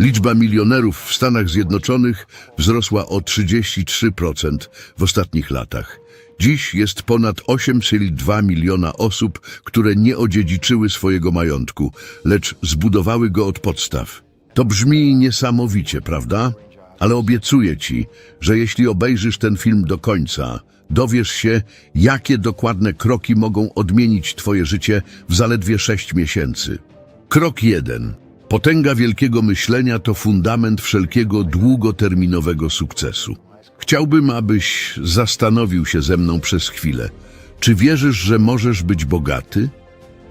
Liczba milionerów w Stanach Zjednoczonych wzrosła o 33% w ostatnich latach. Dziś jest ponad 8,2 miliona osób, które nie odziedziczyły swojego majątku, lecz zbudowały go od podstaw. To brzmi niesamowicie, prawda? Ale obiecuję ci, że jeśli obejrzysz ten film do końca, dowiesz się, jakie dokładne kroki mogą odmienić twoje życie w zaledwie 6 miesięcy. Krok 1. Potęga wielkiego myślenia to fundament wszelkiego długoterminowego sukcesu. Chciałbym, abyś zastanowił się ze mną przez chwilę. Czy wierzysz, że możesz być bogaty?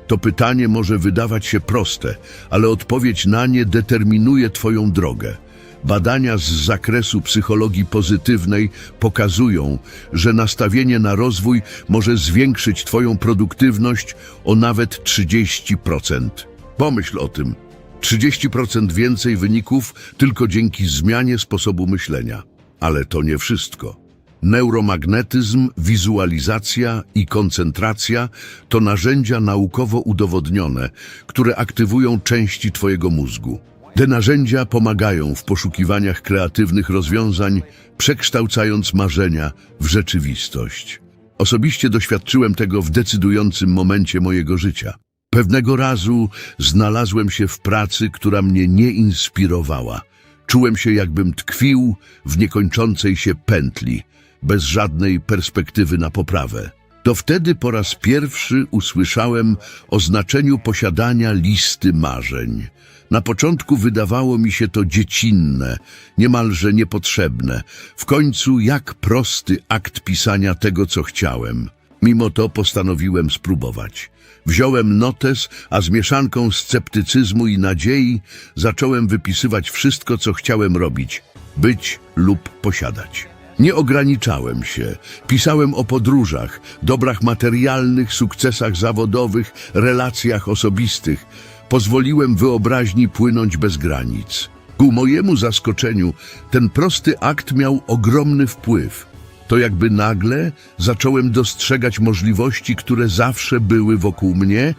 To pytanie może wydawać się proste, ale odpowiedź na nie determinuje Twoją drogę. Badania z zakresu psychologii pozytywnej pokazują, że nastawienie na rozwój może zwiększyć Twoją produktywność o nawet 30%. Pomyśl o tym. 30% więcej wyników tylko dzięki zmianie sposobu myślenia. Ale to nie wszystko. Neuromagnetyzm, wizualizacja i koncentracja to narzędzia naukowo udowodnione, które aktywują części Twojego mózgu. Te narzędzia pomagają w poszukiwaniach kreatywnych rozwiązań, przekształcając marzenia w rzeczywistość. Osobiście doświadczyłem tego w decydującym momencie mojego życia. Pewnego razu znalazłem się w pracy, która mnie nie inspirowała. Czułem się, jakbym tkwił w niekończącej się pętli, bez żadnej perspektywy na poprawę. To wtedy po raz pierwszy usłyszałem o znaczeniu posiadania listy marzeń. Na początku wydawało mi się to dziecinne, niemalże niepotrzebne. W końcu jak prosty akt pisania tego, co chciałem. Mimo to postanowiłem spróbować. Wziąłem notes, a z mieszanką sceptycyzmu i nadziei zacząłem wypisywać wszystko, co chciałem robić, być lub posiadać. Nie ograniczałem się. Pisałem o podróżach, dobrach materialnych, sukcesach zawodowych, relacjach osobistych. Pozwoliłem wyobraźni płynąć bez granic. Ku mojemu zaskoczeniu ten prosty akt miał ogromny wpływ. To jakby nagle zacząłem dostrzegać możliwości, które zawsze były wokół mnie,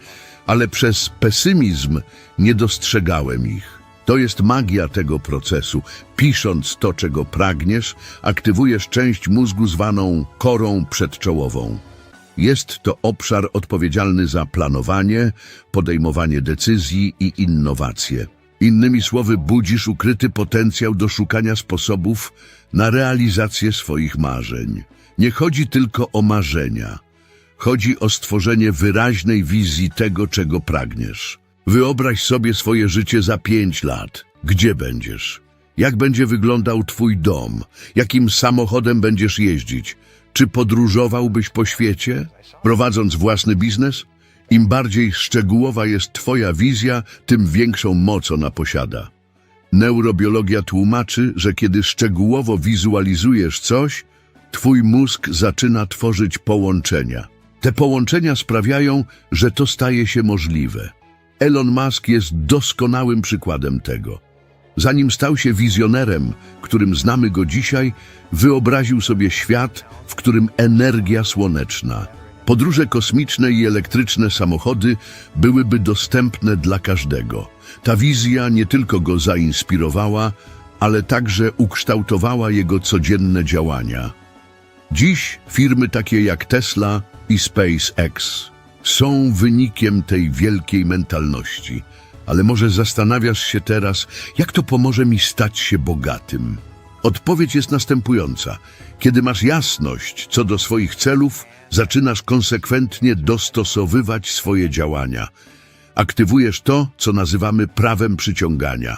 ale przez pesymizm nie dostrzegałem ich. To jest magia tego procesu. Pisząc to, czego pragniesz, aktywujesz część mózgu zwaną korą przedczołową. Jest to obszar odpowiedzialny za planowanie, podejmowanie decyzji i innowacje. Innymi słowy, budzisz ukryty potencjał do szukania sposobów na realizację swoich marzeń. Nie chodzi tylko o marzenia. Chodzi o stworzenie wyraźnej wizji tego, czego pragniesz. Wyobraź sobie swoje życie za pięć lat. Gdzie będziesz? Jak będzie wyglądał twój dom? Jakim samochodem będziesz jeździć? Czy podróżowałbyś po świecie, prowadząc własny biznes? Im bardziej szczegółowa jest twoja wizja, tym większą moc ona posiada. Neurobiologia tłumaczy, że kiedy szczegółowo wizualizujesz coś, twój mózg zaczyna tworzyć połączenia. Te połączenia sprawiają, że to staje się możliwe. Elon Musk jest doskonałym przykładem tego. Zanim stał się wizjonerem, którym znamy go dzisiaj, wyobraził sobie świat, w którym energia słoneczna, podróże kosmiczne i elektryczne samochody byłyby dostępne dla każdego. Ta wizja nie tylko go zainspirowała, ale także ukształtowała jego codzienne działania. Dziś firmy takie jak Tesla i SpaceX są wynikiem tej wielkiej mentalności. Ale może zastanawiasz się teraz, jak to pomoże mi stać się bogatym? Odpowiedź jest następująca. Kiedy masz jasność co do swoich celów, zaczynasz konsekwentnie dostosowywać swoje działania. Aktywujesz to, co nazywamy prawem przyciągania.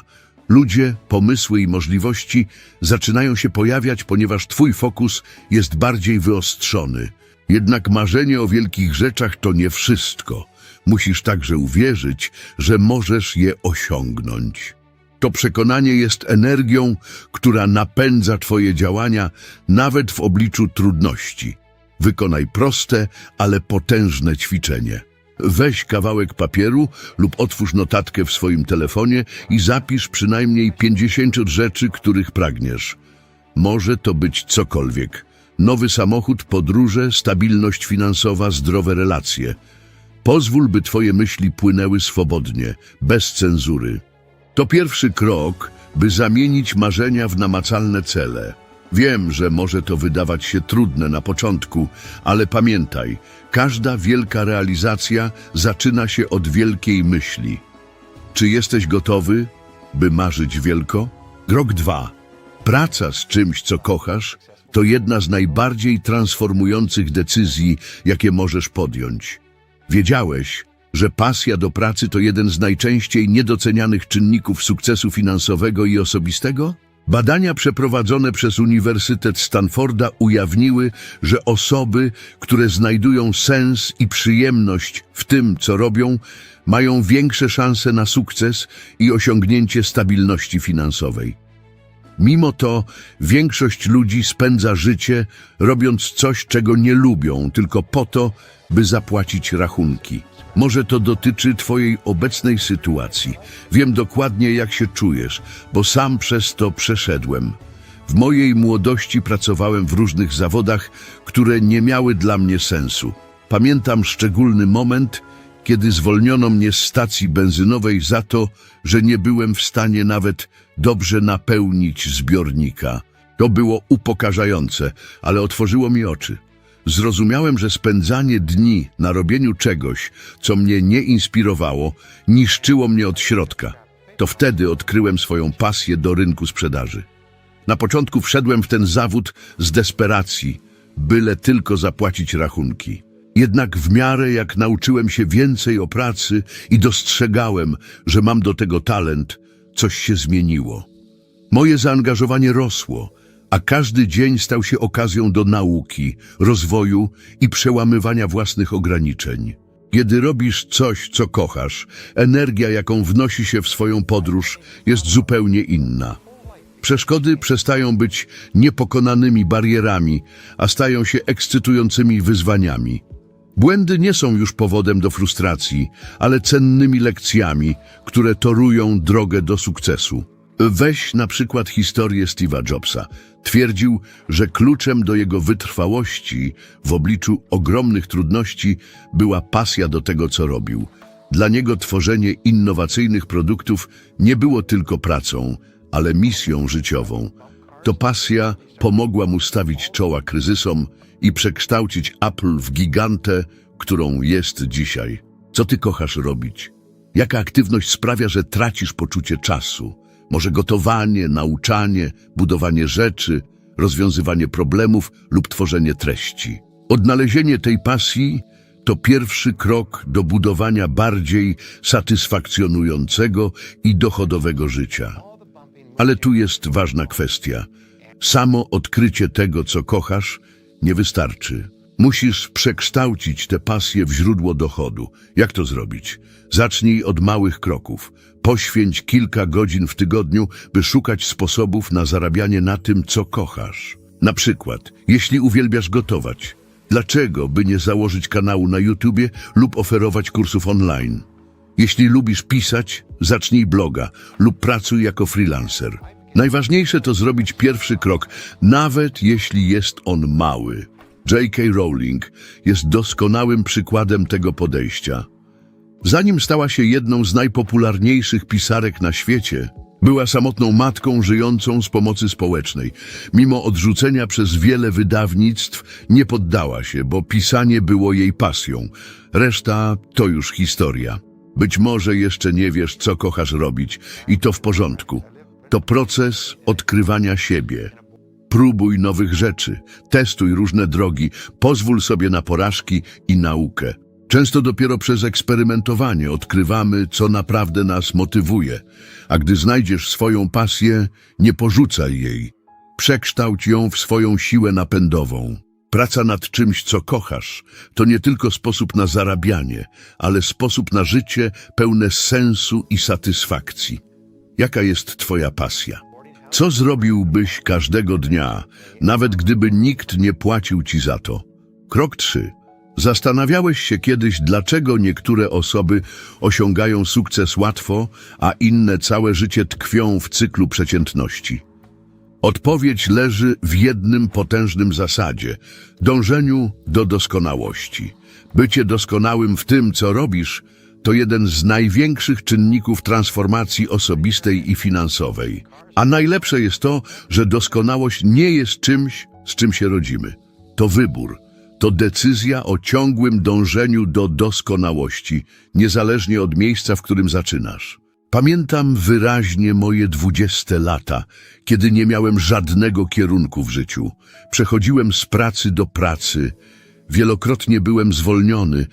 Ludzie, pomysły i możliwości zaczynają się pojawiać, ponieważ twój fokus jest bardziej wyostrzony. Jednak marzenie o wielkich rzeczach to nie wszystko. Musisz także uwierzyć, że możesz je osiągnąć. To przekonanie jest energią, która napędza Twoje działania nawet w obliczu trudności. Wykonaj proste, ale potężne ćwiczenie. Weź kawałek papieru lub otwórz notatkę w swoim telefonie i zapisz przynajmniej 50 rzeczy, których pragniesz. Może to być cokolwiek. Nowy samochód, podróże, stabilność finansowa, zdrowe relacje. Pozwól, by Twoje myśli płynęły swobodnie, bez cenzury. To pierwszy krok by zamienić marzenia w namacalne cele. Wiem, że może to wydawać się trudne na początku, ale pamiętaj, każda wielka realizacja zaczyna się od wielkiej myśli. Czy jesteś gotowy, by marzyć wielko? Krok 2. Praca z czymś, co kochasz, to jedna z najbardziej transformujących decyzji, jakie możesz podjąć. Wiedziałeś, że pasja do pracy to jeden z najczęściej niedocenianych czynników sukcesu finansowego i osobistego? Badania przeprowadzone przez Uniwersytet Stanforda ujawniły, że osoby, które znajdują sens i przyjemność w tym, co robią, mają większe szanse na sukces i osiągnięcie stabilności finansowej. Mimo to większość ludzi spędza życie robiąc coś, czego nie lubią, tylko po to, by zapłacić rachunki. Może to dotyczy Twojej obecnej sytuacji. Wiem dokładnie, jak się czujesz, bo sam przez to przeszedłem. W mojej młodości pracowałem w różnych zawodach, które nie miały dla mnie sensu. Pamiętam szczególny moment, kiedy zwolniono mnie z stacji benzynowej za to, że nie byłem w stanie nawet dobrze napełnić zbiornika. To było upokarzające, ale otworzyło mi oczy. Zrozumiałem, że spędzanie dni na robieniu czegoś, co mnie nie inspirowało, niszczyło mnie od środka. To wtedy odkryłem swoją pasję do rynku sprzedaży. Na początku wszedłem w ten zawód z desperacji, byle tylko zapłacić rachunki. Jednak w miarę jak nauczyłem się więcej o pracy i dostrzegałem, że mam do tego talent, coś się zmieniło. Moje zaangażowanie rosło, a każdy dzień stał się okazją do nauki, rozwoju i przełamywania własnych ograniczeń. Kiedy robisz coś, co kochasz, energia, jaką wnosi się w swoją podróż, jest zupełnie inna. Przeszkody przestają być niepokonanymi barierami, a stają się ekscytującymi wyzwaniami. Błędy nie są już powodem do frustracji, ale cennymi lekcjami, które torują drogę do sukcesu. Weź na przykład historię Steve'a Jobsa. Twierdził, że kluczem do jego wytrwałości w obliczu ogromnych trudności była pasja do tego, co robił. Dla niego tworzenie innowacyjnych produktów nie było tylko pracą, ale misją życiową. To pasja pomogła mu stawić czoła kryzysom i przekształcić Apple w gigantę, którą jest dzisiaj. Co ty kochasz robić? Jaka aktywność sprawia, że tracisz poczucie czasu? Może gotowanie, nauczanie, budowanie rzeczy, rozwiązywanie problemów lub tworzenie treści. Odnalezienie tej pasji to pierwszy krok do budowania bardziej satysfakcjonującego i dochodowego życia. Ale tu jest ważna kwestia. Samo odkrycie tego, co kochasz, nie wystarczy. Musisz przekształcić tę pasję w źródło dochodu. Jak to zrobić? Zacznij od małych kroków. Poświęć kilka godzin w tygodniu, by szukać sposobów na zarabianie na tym, co kochasz. Na przykład, jeśli uwielbiasz gotować, dlaczego by nie założyć kanału na YouTubie lub oferować kursów online? Jeśli lubisz pisać, zacznij bloga lub pracuj jako freelancer. Najważniejsze to zrobić pierwszy krok, nawet jeśli jest on mały. J.K. Rowling jest doskonałym przykładem tego podejścia. Zanim stała się jedną z najpopularniejszych pisarek na świecie, była samotną matką żyjącą z pomocy społecznej. Mimo odrzucenia przez wiele wydawnictw nie poddała się, bo pisanie było jej pasją. Reszta to już historia. Być może jeszcze nie wiesz, co kochasz robić i to w porządku. To proces odkrywania siebie. Próbuj nowych rzeczy, testuj różne drogi, pozwól sobie na porażki i naukę. Często dopiero przez eksperymentowanie odkrywamy, co naprawdę nas motywuje, a gdy znajdziesz swoją pasję, nie porzucaj jej. Przekształć ją w swoją siłę napędową. Praca nad czymś, co kochasz, to nie tylko sposób na zarabianie, ale sposób na życie pełne sensu i satysfakcji. Jaka jest Twoja pasja? Co zrobiłbyś każdego dnia, nawet gdyby nikt nie płacił Ci za to? Krok 3. Zastanawiałeś się kiedyś, dlaczego niektóre osoby osiągają sukces łatwo, a inne całe życie tkwią w cyklu przeciętności? Odpowiedź leży w jednym potężnym zasadzie dążeniu do doskonałości. Bycie doskonałym w tym, co robisz, to jeden z największych czynników transformacji osobistej i finansowej. A najlepsze jest to, że doskonałość nie jest czymś, z czym się rodzimy. To wybór. To decyzja o ciągłym dążeniu do doskonałości, niezależnie od miejsca, w którym zaczynasz. Pamiętam wyraźnie moje dwudzieste lata, kiedy nie miałem żadnego kierunku w życiu. Przechodziłem z pracy do pracy, wielokrotnie byłem zwolniony,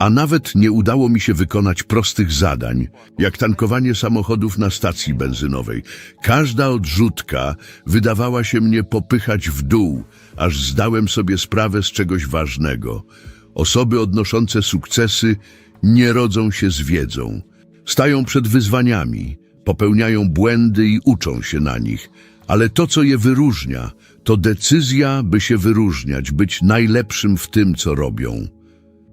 a nawet nie udało mi się wykonać prostych zadań, jak tankowanie samochodów na stacji benzynowej. Każda odrzutka wydawała się mnie popychać w dół, aż zdałem sobie sprawę z czegoś ważnego. Osoby odnoszące sukcesy nie rodzą się z wiedzą. Stają przed wyzwaniami, popełniają błędy i uczą się na nich. Ale to, co je wyróżnia, to decyzja, by się wyróżniać, być najlepszym w tym, co robią.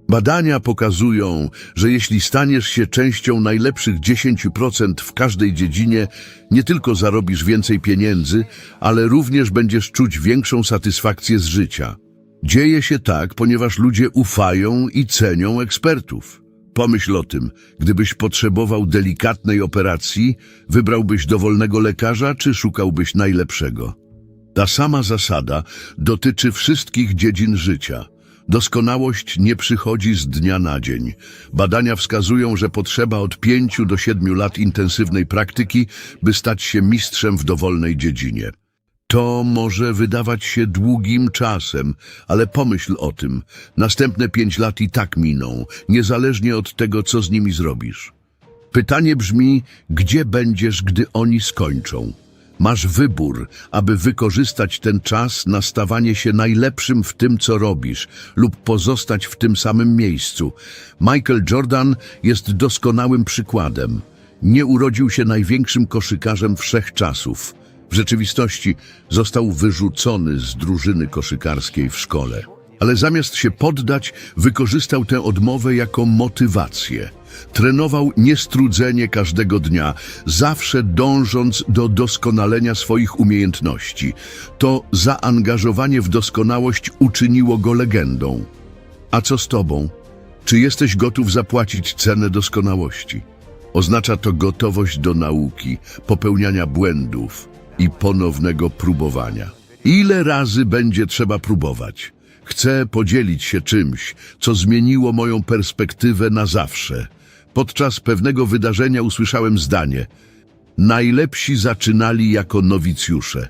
Badania pokazują, że jeśli staniesz się częścią najlepszych 10% w każdej dziedzinie, nie tylko zarobisz więcej pieniędzy, ale również będziesz czuć większą satysfakcję z życia. Dzieje się tak, ponieważ ludzie ufają i cenią ekspertów. Pomyśl o tym, gdybyś potrzebował delikatnej operacji, wybrałbyś dowolnego lekarza czy szukałbyś najlepszego. Ta sama zasada dotyczy wszystkich dziedzin życia. Doskonałość nie przychodzi z dnia na dzień. Badania wskazują, że potrzeba od 5 do 7 lat intensywnej praktyki, by stać się mistrzem w dowolnej dziedzinie. To może wydawać się długim czasem, ale pomyśl o tym. Następne pięć lat i tak miną, niezależnie od tego, co z nimi zrobisz. Pytanie brzmi, gdzie będziesz, gdy oni skończą? Masz wybór, aby wykorzystać ten czas na stawanie się najlepszym w tym, co robisz, lub pozostać w tym samym miejscu. Michael Jordan jest doskonałym przykładem. Nie urodził się największym koszykarzem wszechczasów. W rzeczywistości został wyrzucony z drużyny koszykarskiej w szkole. Ale zamiast się poddać, wykorzystał tę odmowę jako motywację. Trenował niestrudzenie każdego dnia, zawsze dążąc do doskonalenia swoich umiejętności. To zaangażowanie w doskonałość uczyniło go legendą. A co z tobą? Czy jesteś gotów zapłacić cenę doskonałości? Oznacza to gotowość do nauki, popełniania błędów i ponownego próbowania. Ile razy będzie trzeba próbować? Chcę podzielić się czymś, co zmieniło moją perspektywę na zawsze. Podczas pewnego wydarzenia usłyszałem zdanie: Najlepsi zaczynali jako nowicjusze.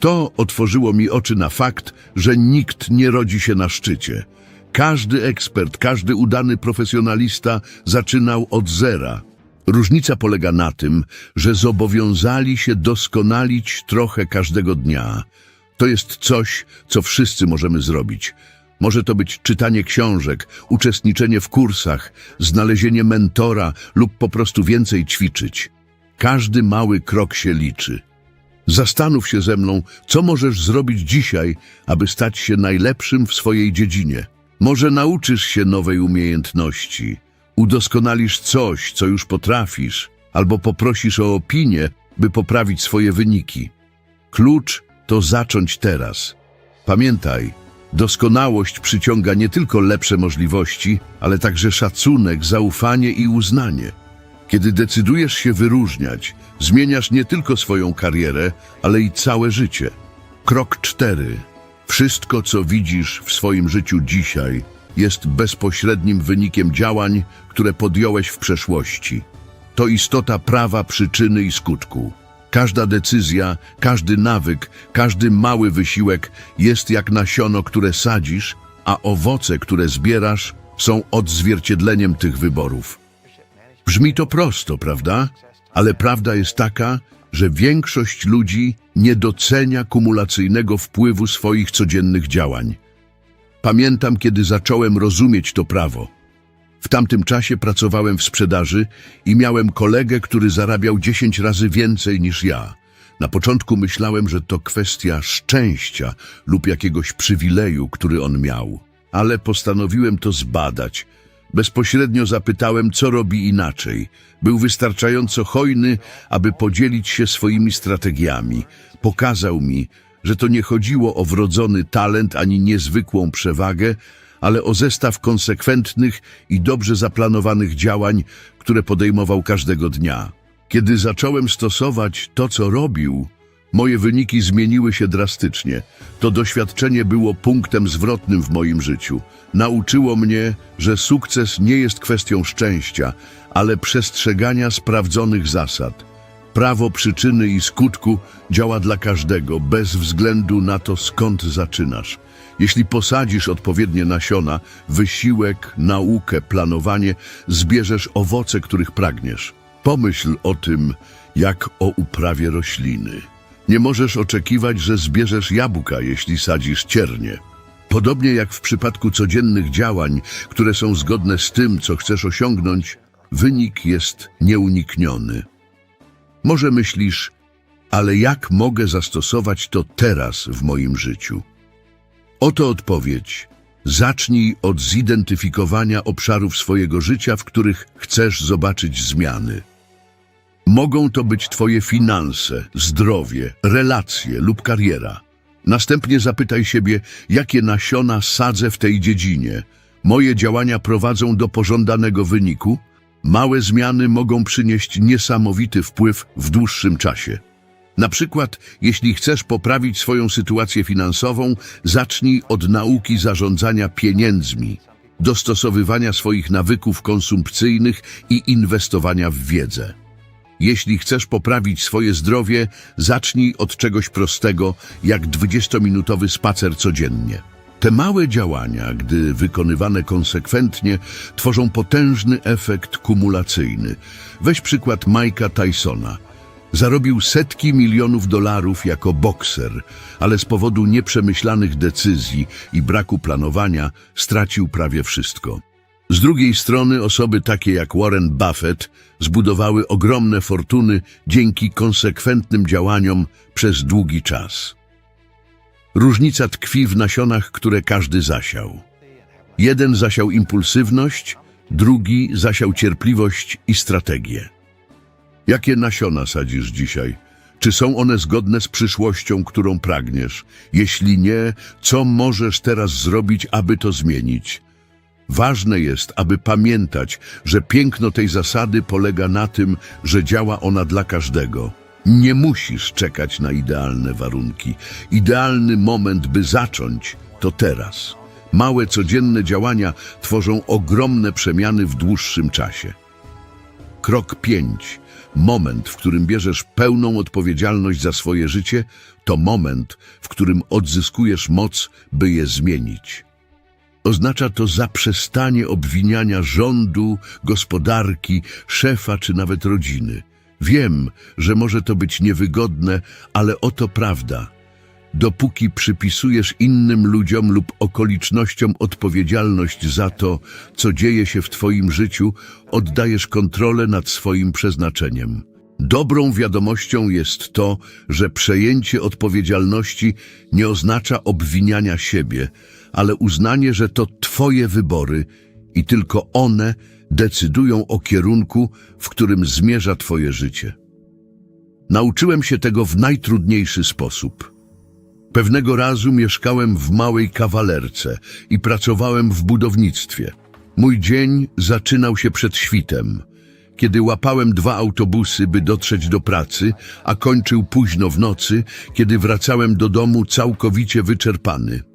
To otworzyło mi oczy na fakt, że nikt nie rodzi się na szczycie. Każdy ekspert, każdy udany profesjonalista zaczynał od zera. Różnica polega na tym, że zobowiązali się doskonalić trochę każdego dnia. To jest coś, co wszyscy możemy zrobić. Może to być czytanie książek, uczestniczenie w kursach, znalezienie mentora lub po prostu więcej ćwiczyć. Każdy mały krok się liczy. Zastanów się ze mną, co możesz zrobić dzisiaj, aby stać się najlepszym w swojej dziedzinie. Może nauczysz się nowej umiejętności, udoskonalisz coś, co już potrafisz, albo poprosisz o opinię, by poprawić swoje wyniki. Klucz to zacząć teraz. Pamiętaj, doskonałość przyciąga nie tylko lepsze możliwości, ale także szacunek, zaufanie i uznanie. Kiedy decydujesz się wyróżniać, zmieniasz nie tylko swoją karierę, ale i całe życie. Krok cztery. Wszystko, co widzisz w swoim życiu dzisiaj, jest bezpośrednim wynikiem działań, które podjąłeś w przeszłości. To istota prawa przyczyny i skutku. Każda decyzja, każdy nawyk, każdy mały wysiłek jest jak nasiono, które sadzisz, a owoce, które zbierasz, są odzwierciedleniem tych wyborów. Brzmi to prosto, prawda? Ale prawda jest taka, że większość ludzi nie docenia kumulacyjnego wpływu swoich codziennych działań. Pamiętam, kiedy zacząłem rozumieć to prawo. W tamtym czasie pracowałem w sprzedaży i miałem kolegę, który zarabiał 10 razy więcej niż ja. Na początku myślałem, że to kwestia szczęścia lub jakiegoś przywileju, który on miał. Ale postanowiłem to zbadać. Bezpośrednio zapytałem, co robi inaczej. Był wystarczająco hojny, aby podzielić się swoimi strategiami. Pokazał mi, że to nie chodziło o wrodzony talent ani niezwykłą przewagę, ale o zestaw konsekwentnych i dobrze zaplanowanych działań, które podejmował każdego dnia. Kiedy zacząłem stosować to, co robił, moje wyniki zmieniły się drastycznie. To doświadczenie było punktem zwrotnym w moim życiu. Nauczyło mnie, że sukces nie jest kwestią szczęścia, ale przestrzegania sprawdzonych zasad. Prawo przyczyny i skutku działa dla każdego, bez względu na to, skąd zaczynasz. Jeśli posadzisz odpowiednie nasiona, wysiłek, naukę, planowanie, zbierzesz owoce, których pragniesz. Pomyśl o tym, jak o uprawie rośliny. Nie możesz oczekiwać, że zbierzesz jabłka, jeśli sadzisz ciernie. Podobnie jak w przypadku codziennych działań, które są zgodne z tym, co chcesz osiągnąć, wynik jest nieunikniony. Może myślisz, ale jak mogę zastosować to teraz w moim życiu? Oto odpowiedź. Zacznij od zidentyfikowania obszarów swojego życia, w których chcesz zobaczyć zmiany. Mogą to być Twoje finanse, zdrowie, relacje lub kariera. Następnie zapytaj siebie, jakie nasiona sadzę w tej dziedzinie. Moje działania prowadzą do pożądanego wyniku? Małe zmiany mogą przynieść niesamowity wpływ w dłuższym czasie. Na przykład, jeśli chcesz poprawić swoją sytuację finansową, zacznij od nauki zarządzania pieniędzmi, dostosowywania swoich nawyków konsumpcyjnych i inwestowania w wiedzę. Jeśli chcesz poprawić swoje zdrowie, zacznij od czegoś prostego, jak 20-minutowy spacer codziennie. Te małe działania, gdy wykonywane konsekwentnie, tworzą potężny efekt kumulacyjny. Weź przykład Mike'a Tysona. Zarobił setki milionów dolarów jako bokser, ale z powodu nieprzemyślanych decyzji i braku planowania stracił prawie wszystko. Z drugiej strony osoby takie jak Warren Buffett zbudowały ogromne fortuny dzięki konsekwentnym działaniom przez długi czas. Różnica tkwi w nasionach, które każdy zasiał. Jeden zasiał impulsywność, drugi zasiał cierpliwość i strategię. Jakie nasiona sadzisz dzisiaj? Czy są one zgodne z przyszłością, którą pragniesz? Jeśli nie, co możesz teraz zrobić, aby to zmienić? Ważne jest, aby pamiętać, że piękno tej zasady polega na tym, że działa ona dla każdego. Nie musisz czekać na idealne warunki. Idealny moment, by zacząć, to teraz. Małe codzienne działania tworzą ogromne przemiany w dłuższym czasie. Krok 5. Moment, w którym bierzesz pełną odpowiedzialność za swoje życie, to moment, w którym odzyskujesz moc, by je zmienić. Oznacza to zaprzestanie obwiniania rządu, gospodarki, szefa czy nawet rodziny. Wiem, że może to być niewygodne, ale oto prawda. Dopóki przypisujesz innym ludziom lub okolicznościom odpowiedzialność za to, co dzieje się w Twoim życiu, oddajesz kontrolę nad swoim przeznaczeniem. Dobrą wiadomością jest to, że przejęcie odpowiedzialności nie oznacza obwiniania siebie, ale uznanie, że to Twoje wybory i tylko one decydują o kierunku, w którym zmierza Twoje życie. Nauczyłem się tego w najtrudniejszy sposób. Pewnego razu mieszkałem w małej kawalerce i pracowałem w budownictwie. Mój dzień zaczynał się przed świtem, kiedy łapałem dwa autobusy, by dotrzeć do pracy, a kończył późno w nocy, kiedy wracałem do domu całkowicie wyczerpany.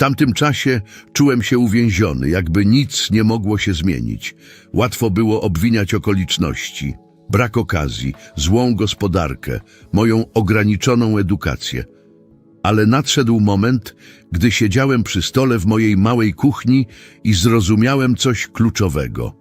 Tamtym czasie czułem się uwięziony, jakby nic nie mogło się zmienić. Łatwo było obwiniać okoliczności, brak okazji, złą gospodarkę, moją ograniczoną edukację. Ale nadszedł moment, gdy siedziałem przy stole w mojej małej kuchni i zrozumiałem coś kluczowego.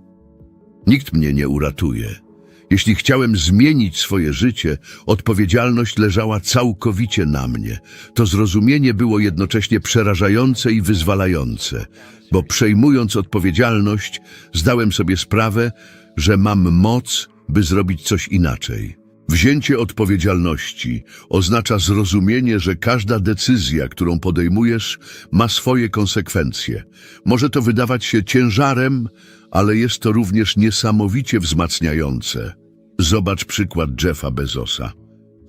Nikt mnie nie uratuje. Jeśli chciałem zmienić swoje życie, odpowiedzialność leżała całkowicie na mnie. To zrozumienie było jednocześnie przerażające i wyzwalające, bo przejmując odpowiedzialność, zdałem sobie sprawę, że mam moc, by zrobić coś inaczej. Wzięcie odpowiedzialności oznacza zrozumienie, że każda decyzja, którą podejmujesz, ma swoje konsekwencje. Może to wydawać się ciężarem, ale jest to również niesamowicie wzmacniające. Zobacz przykład Jeffa Bezosa.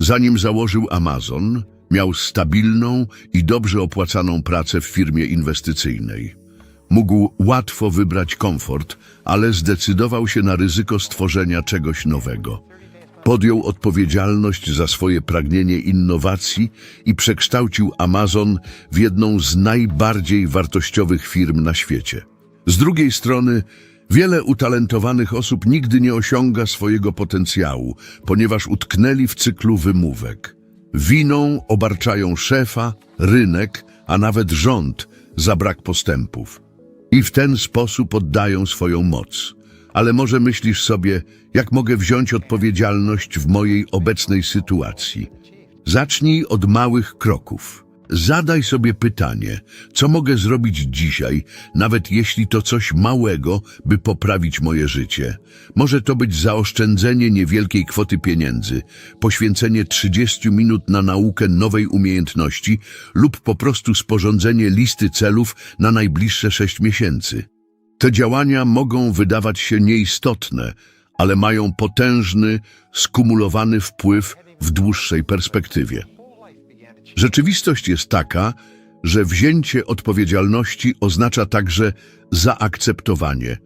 Zanim założył Amazon, miał stabilną i dobrze opłacaną pracę w firmie inwestycyjnej. Mógł łatwo wybrać komfort, ale zdecydował się na ryzyko stworzenia czegoś nowego. Podjął odpowiedzialność za swoje pragnienie innowacji i przekształcił Amazon w jedną z najbardziej wartościowych firm na świecie. Z drugiej strony, wiele utalentowanych osób nigdy nie osiąga swojego potencjału, ponieważ utknęli w cyklu wymówek. Winą obarczają szefa, rynek, a nawet rząd za brak postępów. I w ten sposób oddają swoją moc. Ale może myślisz sobie, jak mogę wziąć odpowiedzialność w mojej obecnej sytuacji? Zacznij od małych kroków. Zadaj sobie pytanie, co mogę zrobić dzisiaj, nawet jeśli to coś małego, by poprawić moje życie. Może to być zaoszczędzenie niewielkiej kwoty pieniędzy, poświęcenie 30 minut na naukę nowej umiejętności lub po prostu sporządzenie listy celów na najbliższe 6 miesięcy. Te działania mogą wydawać się nieistotne, ale mają potężny, skumulowany wpływ w dłuższej perspektywie. Rzeczywistość jest taka, że wzięcie odpowiedzialności oznacza także zaakceptowanie,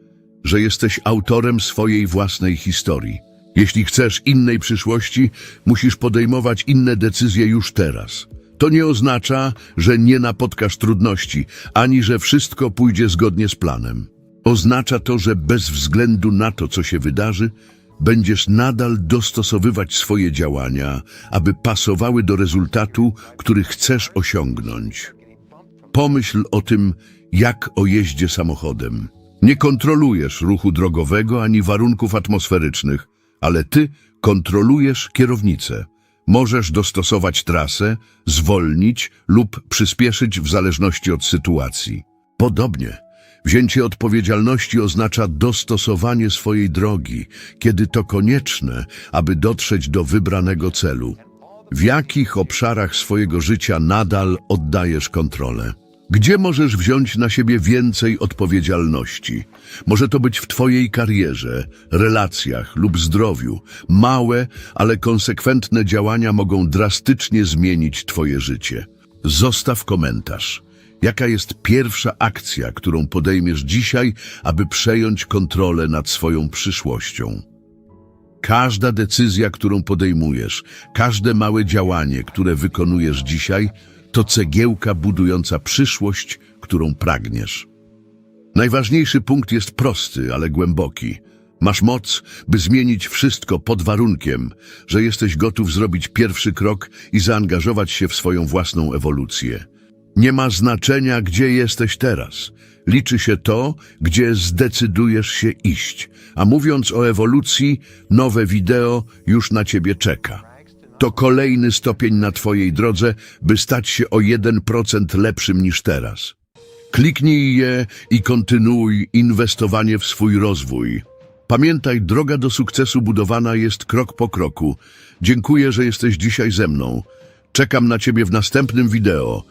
że jesteś autorem swojej własnej historii. Jeśli chcesz innej przyszłości, musisz podejmować inne decyzje już teraz. To nie oznacza, że nie napotkasz trudności, ani że wszystko pójdzie zgodnie z planem. Oznacza to, że bez względu na to, co się wydarzy, będziesz nadal dostosowywać swoje działania, aby pasowały do rezultatu, który chcesz osiągnąć. Pomyśl o tym, jak o jeździe samochodem. Nie kontrolujesz ruchu drogowego ani warunków atmosferycznych, ale ty kontrolujesz kierownicę. Możesz dostosować trasę, zwolnić lub przyspieszyć w zależności od sytuacji. Podobnie, wzięcie odpowiedzialności oznacza dostosowanie swojej drogi, kiedy to konieczne, aby dotrzeć do wybranego celu. W jakich obszarach swojego życia nadal oddajesz kontrolę? Gdzie możesz wziąć na siebie więcej odpowiedzialności? Może to być w Twojej karierze, relacjach lub zdrowiu. Małe, ale konsekwentne działania mogą drastycznie zmienić Twoje życie. Zostaw komentarz. Jaka jest pierwsza akcja, którą podejmiesz dzisiaj, aby przejąć kontrolę nad swoją przyszłością? Każda decyzja, którą podejmujesz, każde małe działanie, które wykonujesz dzisiaj, to cegiełka budująca przyszłość, którą pragniesz. Najważniejszy punkt jest prosty, ale głęboki. Masz moc, by zmienić wszystko pod warunkiem, że jesteś gotów zrobić pierwszy krok i zaangażować się w swoją własną ewolucję. Nie ma znaczenia, gdzie jesteś teraz. Liczy się to, gdzie zdecydujesz się iść. A mówiąc o ewolucji, nowe wideo już na ciebie czeka. To kolejny stopień na twojej drodze, by stać się o 1% lepszym niż teraz. Kliknij je i kontynuuj inwestowanie w swój rozwój. Pamiętaj, droga do sukcesu budowana jest krok po kroku. Dziękuję, że jesteś dzisiaj ze mną. Czekam na ciebie w następnym wideo.